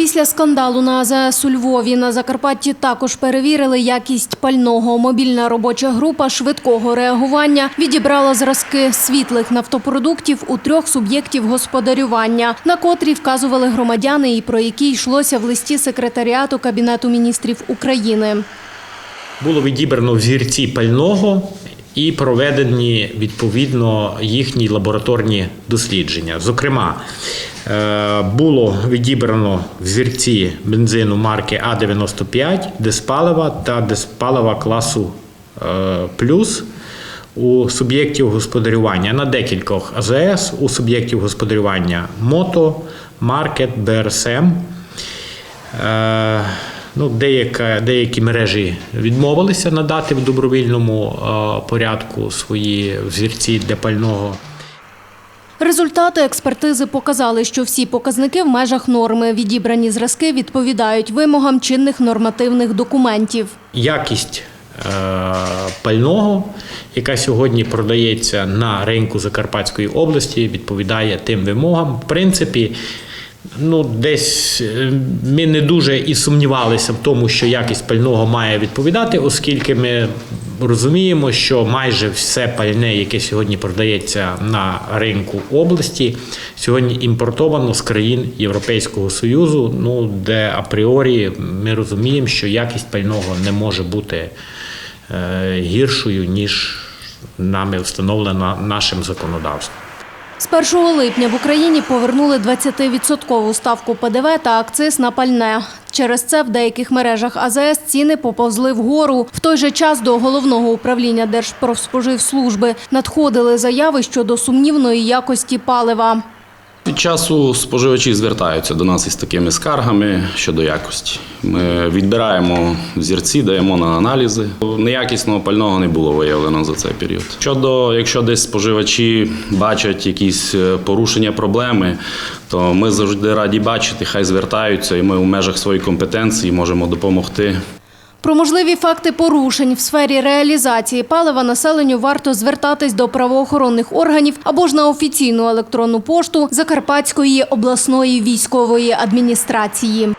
Після скандалу на АЗС у Львові на Закарпатті також перевірили якість пального. Мобільна робоча група швидкого реагування відібрала зразки світлих нафтопродуктів у трьох суб'єктів господарювання, на котрі вказували громадяни і про які йшлося в листі секретаріату Кабінету міністрів України. Було відібрано взірці пального і проведені відповідно їхні лабораторні дослідження. Зокрема, е, було відібрано взірці бензину марки А95, диспалива та диспалива класу е, плюс. У суб'єктів господарювання на декількох АЗС, у суб'єктів господарювання МОТО, Маркет, БРСМ. Ну, деяка, деякі мережі відмовилися надати в добровільному е, порядку свої взірці для пального. Результати експертизи показали, що всі показники в межах норми. Відібрані зразки відповідають вимогам чинних нормативних документів. Якість е, пального, яка сьогодні продається на ринку Закарпатської області, відповідає тим вимогам. В принципі, ну, десь е, ми не дуже і сумнівалися в тому, що якість пального має відповідати, оскільки ми розуміємо, що майже все пальне, яке сьогодні продається на ринку області, сьогодні імпортовано з країн Європейського Союзу, ну, де апріорі ми розуміємо, що якість пального не може бути е, гіршою, ніж нами встановлена нашим законодавством. З 1 липня в Україні повернули 20-відсоткову ставку ПДВ та акциз на пальне. Через це в деяких мережах АЗС ціни поповзли вгору. В той же час до головного управління Держпродспоживслужби надходили заяви щодо сумнівної якості палива. Часу споживачі звертаються до нас із такими скаргами щодо якості. Ми відбираємо зірці, даємо на аналізи. Неякісного пального не було виявлено за цей період. Щодо, якщо десь споживачі бачать якісь е, порушення, проблеми, то ми завжди раді бачити, хай звертаються, і ми в межах своєї компетенції можемо допомогти. Про можливі факти порушень в сфері реалізації палива населенню варто звертатись до правоохоронних органів або ж на офіційну електронну пошту Закарпатської обласної військової адміністрації.